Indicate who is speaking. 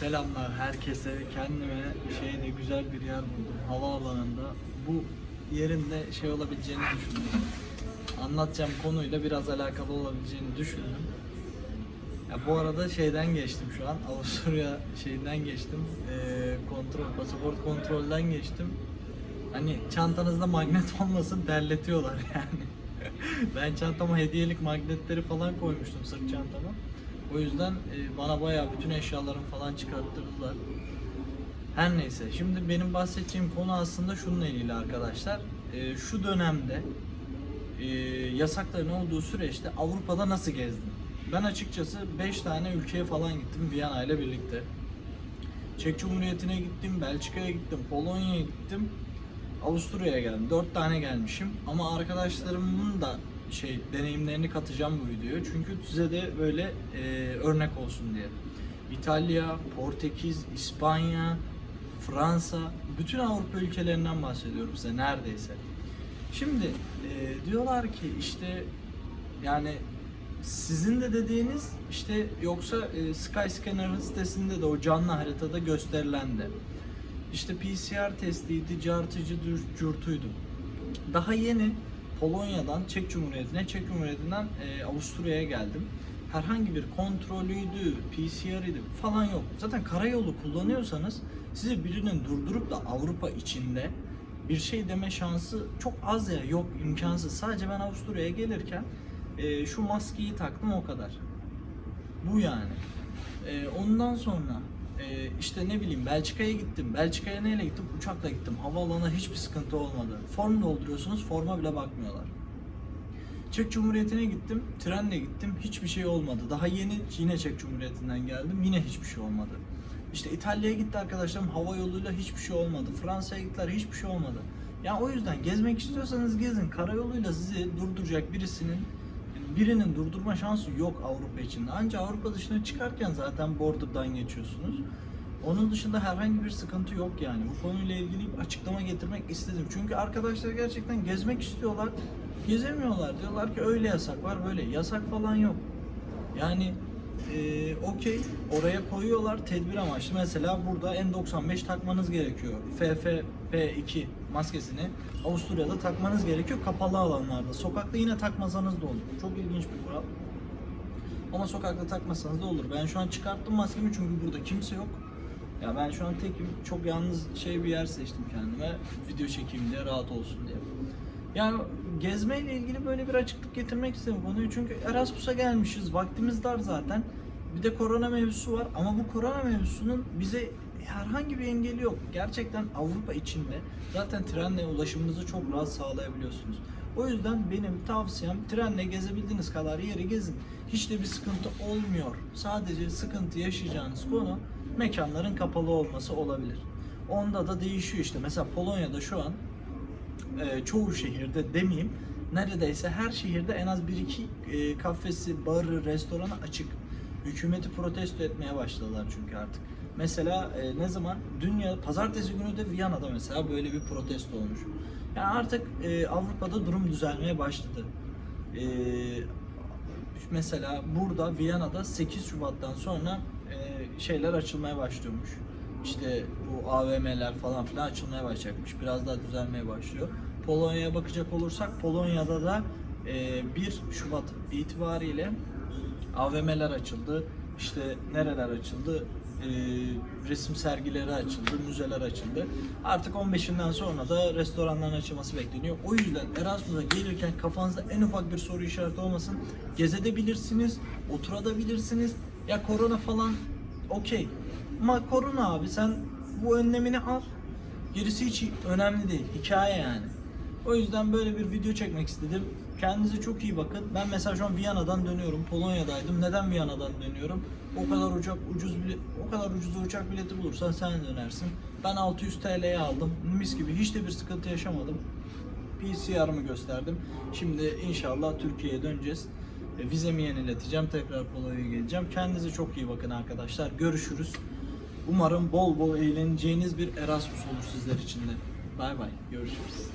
Speaker 1: Selamlar herkese. Kendime şeyde güzel bir yer buldum. Havaalanında. Bu yerinde şey olabileceğini düşündüm. Anlatacağım konuyla biraz alakalı olabileceğini düşündüm. Ya bu arada şeyden geçtim şu an. Avusturya şeyinden geçtim. Ee, kontrol, pasaport kontrolden geçtim. Hani çantanızda magnet olmasın terletiyorlar yani. ben çantama hediyelik magnetleri falan koymuştum sırt çantama. O yüzden e, bana bayağı bütün eşyalarımı falan çıkarttırdılar. Her neyse. Şimdi benim bahsedeceğim konu aslında şununla ilgili arkadaşlar. E, şu dönemde e, yasakların olduğu süreçte Avrupa'da nasıl gezdim? Ben açıkçası 5 tane ülkeye falan gittim Viyana ile birlikte. Çek Cumhuriyeti'ne gittim, Belçika'ya gittim, Polonya'ya gittim, Avusturya'ya geldim. 4 tane gelmişim ama arkadaşlarımın da şey deneyimlerini katacağım bu videoya. Çünkü size de böyle e, örnek olsun diye. İtalya, Portekiz, İspanya, Fransa, bütün Avrupa ülkelerinden bahsediyorum size neredeyse. Şimdi e, diyorlar ki işte yani sizin de dediğiniz işte yoksa e, Skyscanner'ın sitesinde de o canlı haritada gösterilen de. İşte PCR testiydi, cartıcı, curtuydu. Daha yeni Polonya'dan Çek Cumhuriyeti'ne, Çek Cumhuriyeti'nden e, Avusturya'ya geldim. Herhangi bir kontrolüydü, PCR'ıydı falan yok. Zaten karayolu kullanıyorsanız sizi birinin durdurup da Avrupa içinde bir şey deme şansı çok az ya yok imkansız. Sadece ben Avusturya'ya gelirken e, şu maskeyi taktım o kadar. Bu yani. E, ondan sonra e, işte ne bileyim Belçika'ya gittim. Belçika'ya neyle gittim? Uçakla gittim. Havaalanına hiçbir sıkıntı olmadı. Form dolduruyorsunuz, forma bile bakmıyorlar. Çek Cumhuriyeti'ne gittim, trenle gittim. Hiçbir şey olmadı. Daha yeni yine Çek Cumhuriyeti'nden geldim. Yine hiçbir şey olmadı. İşte İtalya'ya gitti arkadaşlarım hava yoluyla hiçbir şey olmadı. Fransa'ya gittiler hiçbir şey olmadı. Ya o yüzden gezmek istiyorsanız gezin. Karayoluyla sizi durduracak birisinin birinin durdurma şansı yok Avrupa içinde. Ancak Avrupa dışına çıkarken zaten border'dan geçiyorsunuz. Onun dışında herhangi bir sıkıntı yok yani. Bu konuyla ilgili bir açıklama getirmek istedim. Çünkü arkadaşlar gerçekten gezmek istiyorlar. Gezemiyorlar. Diyorlar ki öyle yasak var böyle. Yasak falan yok. Yani eee okey oraya koyuyorlar tedbir amaçlı. Mesela burada N95 takmanız gerekiyor. FFP2 maskesini Avusturya'da takmanız gerekiyor kapalı alanlarda. Sokakta yine takmasanız da olur. Çok ilginç bir kural. Ama sokakta takmasanız da olur. Ben şu an çıkarttım maskemi çünkü burada kimse yok. Ya ben şu an tekim. Çok yalnız şey bir yer seçtim kendime. Video çekeyim diye rahat olsun diye. Yani gezmeyle ilgili böyle bir açıklık getirmek istedim konuyu. Çünkü Erasmus'a gelmişiz. Vaktimiz dar zaten. Bir de korona mevzusu var ama bu korona mevzusunun bize herhangi bir engeli yok. Gerçekten Avrupa içinde zaten trenle ulaşımınızı çok rahat sağlayabiliyorsunuz. O yüzden benim tavsiyem trenle gezebildiğiniz kadar yeri gezin. Hiç de bir sıkıntı olmuyor. Sadece sıkıntı yaşayacağınız konu mekanların kapalı olması olabilir. Onda da değişiyor işte. Mesela Polonya'da şu an e, çoğu şehirde demeyeyim neredeyse her şehirde en az bir iki e, kafesi, barı, restoranı açık. Hükümeti protesto etmeye başladılar çünkü artık. Mesela e, ne zaman? Dünya pazartesi günü de Viyana'da mesela böyle bir protesto olmuş. Yani artık Avrupa'da durum düzelmeye başladı. Mesela burada Viyana'da 8 Şubat'tan sonra şeyler açılmaya başlıyormuş. İşte bu AVM'ler falan filan açılmaya başlayacakmış. Biraz daha düzelmeye başlıyor. Polonya'ya bakacak olursak Polonya'da da e, 1 Şubat itibariyle AVM'ler açıldı. İşte nereler açıldı? E, resim sergileri açıldı, müzeler açıldı. Artık 15'inden sonra da restoranların açılması bekleniyor. O yüzden Erasmus'a gelirken kafanızda en ufak bir soru işareti olmasın. Gezebilirsiniz, oturabilirsiniz. Ya korona falan okey. Ama korona abi sen bu önlemini al. Gerisi hiç önemli değil. Hikaye yani. O yüzden böyle bir video çekmek istedim. Kendinize çok iyi bakın. Ben mesela şu an Viyana'dan dönüyorum. Polonya'daydım. Neden Viyana'dan dönüyorum? O kadar uçak ucuz bile o kadar ucuz uçak bileti bulursan sen dönersin. Ben 600 TL'ye aldım. Mis gibi hiç de bir sıkıntı yaşamadım. PCR'ımı gösterdim. Şimdi inşallah Türkiye'ye döneceğiz. E, Vizemi yenileteceğim. Tekrar Polonya'ya geleceğim. Kendinize çok iyi bakın arkadaşlar. Görüşürüz. Umarım bol bol eğleneceğiniz bir Erasmus olur sizler için de. Bay bay. Görüşürüz.